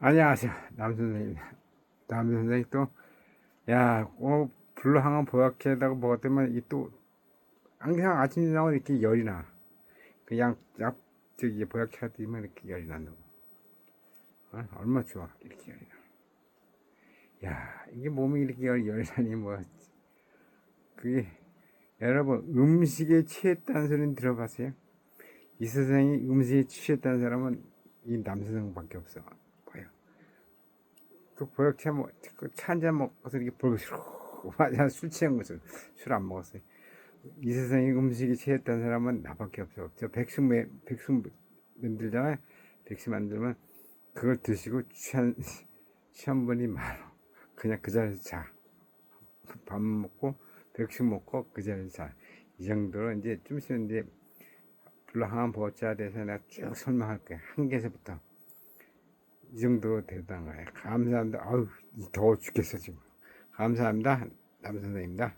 안녕하세요. 남 선생님. 남 선생님 또, 야, 어, 불로항암 보약제에다가 먹었더만, 이 또, 항상 아침, 저녁은 이렇게 열이 나. 그냥, 약, 저기, 보약제 드리면 이렇게 열이 난다고. 어? 얼마 좋아. 이렇게 열이 나. 야, 이게 몸이 이렇게 열, 열이 나니, 뭐. 그게, 여러분, 음식에 취했다는 소리는 들어봤어요? 이 세상에 음식에 취했다는 사람은 이 남선생밖에 없어. 봐요. 그 보약차 뭐, 차한잔 먹어서 이렇게 볼고 맞아, 술 취한 것은 술 안 먹었어요. 이 세상에 음식에 취했다는 사람은 나밖에 없어. 저 백숙 매, 백숙 만들잖아요. 백숙 만들면 그걸 드시고 취한, 취한 분이 많아. 그냥 그 자리에서 자. 밥 먹고, 백숙 먹고 그 자리에서 자. 이 정도로 이제 좀 있으면 이제 불항한 보호자에 대해서 내가 쭉 설명할 거야. 한 개에서부터. 이 정도 거예요. 감사합니다. 아우, 더워 죽겠어, 지금. 감사합니다. 남 선생입니다.